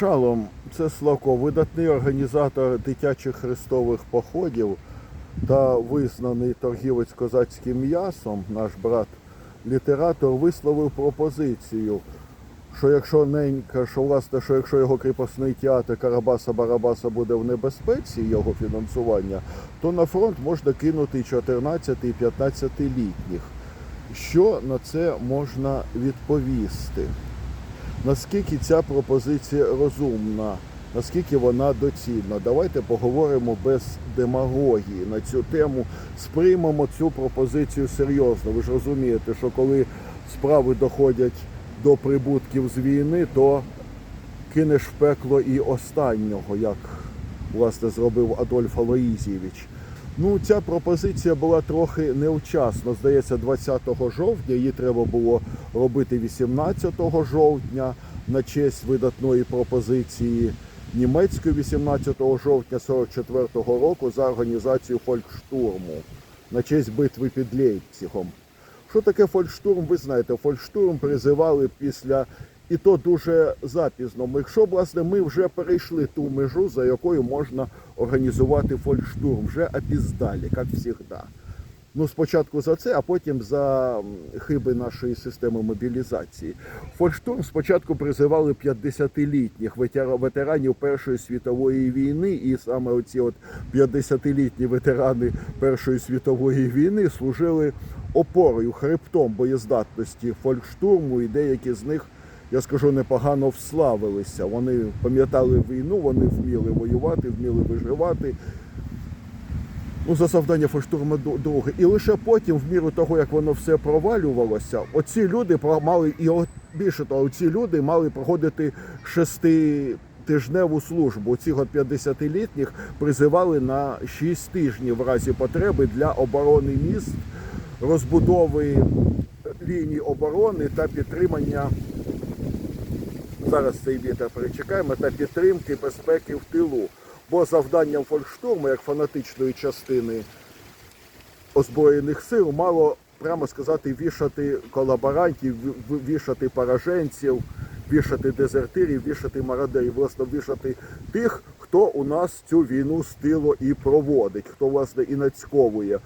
Шалом, це Славко, видатний організатор дитячих хрестових походів та визнаний торгівець козацьким м'ясом, наш брат літератор, висловив пропозицію, що якщо ненька, що власне, що якщо його кріпосний театр Карабаса Барабаса буде в небезпеці, його фінансування, то на фронт можна кинути 14 і 15 літніх. Що на це можна відповісти? Наскільки ця пропозиція розумна, наскільки вона доцільна. Давайте поговоримо без демагогії на цю тему. Сприймемо цю пропозицію серйозно. Ви ж розумієте, що коли справи доходять до прибутків з війни, то кинеш в пекло і останнього, як власне зробив Адольф Алоїзійович. Ну, ця пропозиція була трохи невчасно. Здається, 20 жовтня. Її треба було робити 18 жовтня на честь видатної пропозиції німецької 18 жовтня 44-го року за організацію фолькштурму на честь битви під Лейпцигом. Що таке фолькштурм? Ви знаєте, фолькштурм призивали після і то дуже запізно. Якщо власне ми вже перейшли ту межу, за якою можна організувати фолькштурм, вже опіздалі, як завжди. Ну, спочатку за це, а потім за хиби нашої системи мобілізації. Фолькштурм спочатку призивали 50-літніх ветеранів Першої світової війни, і саме оці от 50-літні ветерани Першої світової війни служили опорою, хребтом боєздатності фолькштурму, і деякі з них я скажу, непогано вславилися. Вони пам'ятали війну, вони вміли воювати, вміли виживати. Ну, за завдання фоштурма друге. І лише потім, в міру того, як воно все провалювалося, оці люди мали і от, більше того, ці люди мали проходити шеститижневу службу. Цих от 50-літніх призивали на 6 тижнів в разі потреби для оборони міст, розбудови ліній оборони та підтримання зараз цей вітер перечекаємо, та підтримки безпеки в тилу. Бо завданням фолькштурму, як фанатичної частини озброєних сил, мало прямо сказати вішати колаборантів, ві- ві- вішати пораженців, вішати дезертирів, вішати мародерів, власне, вішати тих, хто у нас цю війну з тилу і проводить, хто власне і нацьковує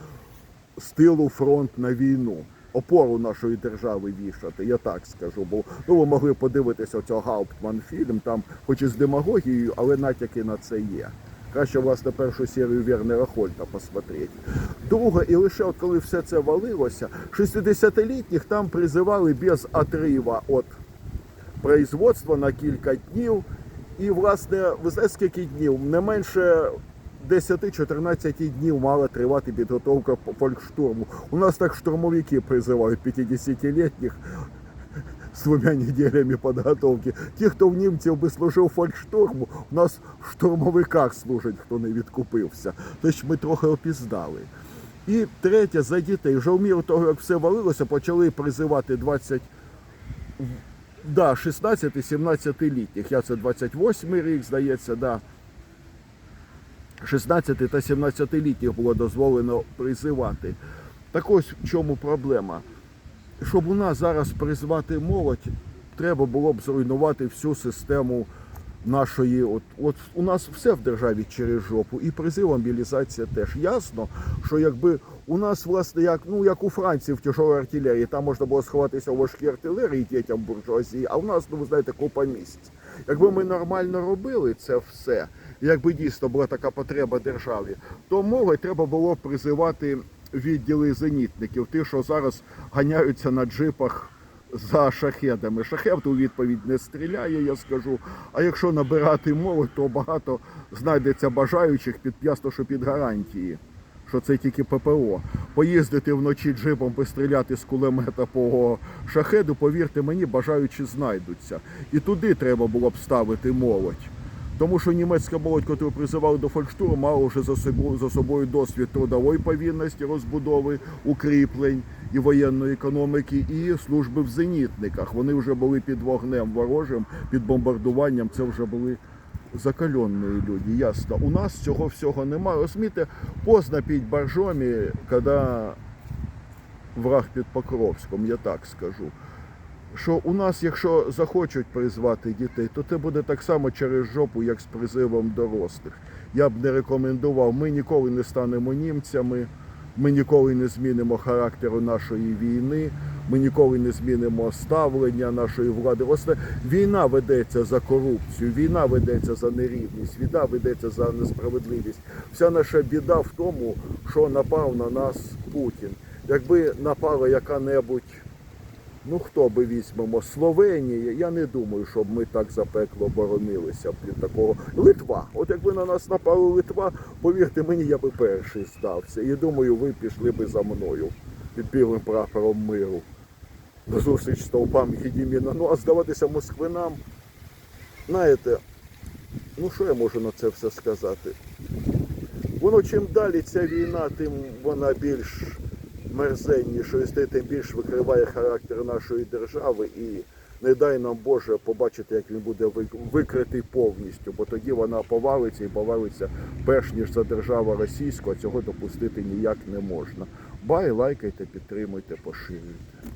з тилу фронт на війну. Опору нашої держави вішати, я так скажу. Бо ну ви могли подивитися цього Гауптман фільм, там хоч і з демагогією, але натяки на це є. Краще, власне, першу серію Вернера Хольта посмотреть. Друге, і лише от коли все це валилося, 60-літніх там призивали без отрива від производства на кілька днів. І, власне, ви знаєте, скільки днів? Не менше 10-14 днів мала тривати підготовка фолькштурму. У нас так штурмовики призивають 50-літніх з двома неделями підготовки. Ті, хто в німців би служив фолькштурму, у нас в штурмовиках служать, хто не відкупився. Тож ми трохи опіздали. І третє, за дітей. Вже в міру того, як все валилося, почали призивати 20 да, 16-17 літніх. Я це 28 рік, здається, да. 16 та 17 літніх було дозволено призивати. Так ось в чому проблема. Щоб у нас зараз призвати молодь, треба було б зруйнувати всю систему нашої. От, от у нас все в державі через жопу, і призив мобілізація теж. Ясно, що якби у нас, власне, як ну як у Франції в тяжовій артилерії, там можна було сховатися в важкій артилерії дітям буржуазії, а у нас, ну ви знаєте, купа місць. Якби ми нормально робили це все, якби дійсно була така потреба державі, то молодь треба було призивати відділи зенітників, ті, що зараз ганяються на джипах за шахедами. Шахет у відповідь не стріляє, я скажу. А якщо набирати молодь, то багато знайдеться бажаючих під ясно, що під гарантії. Що це тільки ППО. Поїздити вночі джипом, постріляти з кулемета по шахеду, повірте мені, бажаючі знайдуться. І туди треба було б ставити молодь. Тому що німецька молодь, яку призивали до фолькштурму, мала вже за собою, за собою досвід трудової повинності, розбудови, укріплень і воєнної економіки, і служби в зенітниках. Вони вже були під вогнем ворожим, під бомбардуванням. Це вже були закаленні люди. Ясно. У нас цього всього немає. Розумієте, поздно піть боржомі, коли враг під Покровськом, я так скажу. Що у нас, якщо захочуть призвати дітей, то це буде так само через жопу, як з призивом дорослих. Я б не рекомендував. Ми ніколи не станемо німцями, ми ніколи не змінимо характеру нашої війни, ми ніколи не змінимо ставлення нашої влади. Власне, війна ведеться за корупцію, війна ведеться за нерівність, війна ведеться за несправедливість. Вся наша біда в тому, що напав на нас Путін. Якби напала яка-небудь Ну хто би візьмемо Словенія, я не думаю, щоб ми так запекло боронилися від такого. Литва. От якби на нас напала Литва, повірте мені, я би перший здався. І думаю, ви пішли би за мною під білим прапором миру. На зустріч стовпам Гедіміна. Ну а здаватися москвинам, знаєте, ну що я можу на це все сказати? Воно чим далі ця війна, тим вона більш мерзеннішою, стає, тим більш викриває характер нашої держави і не дай нам Боже побачити, як він буде вик- викритий повністю, бо тоді вона повалиться і повалиться перш ніж за держава російська, цього допустити ніяк не можна. Бай, лайкайте, підтримуйте, поширюйте.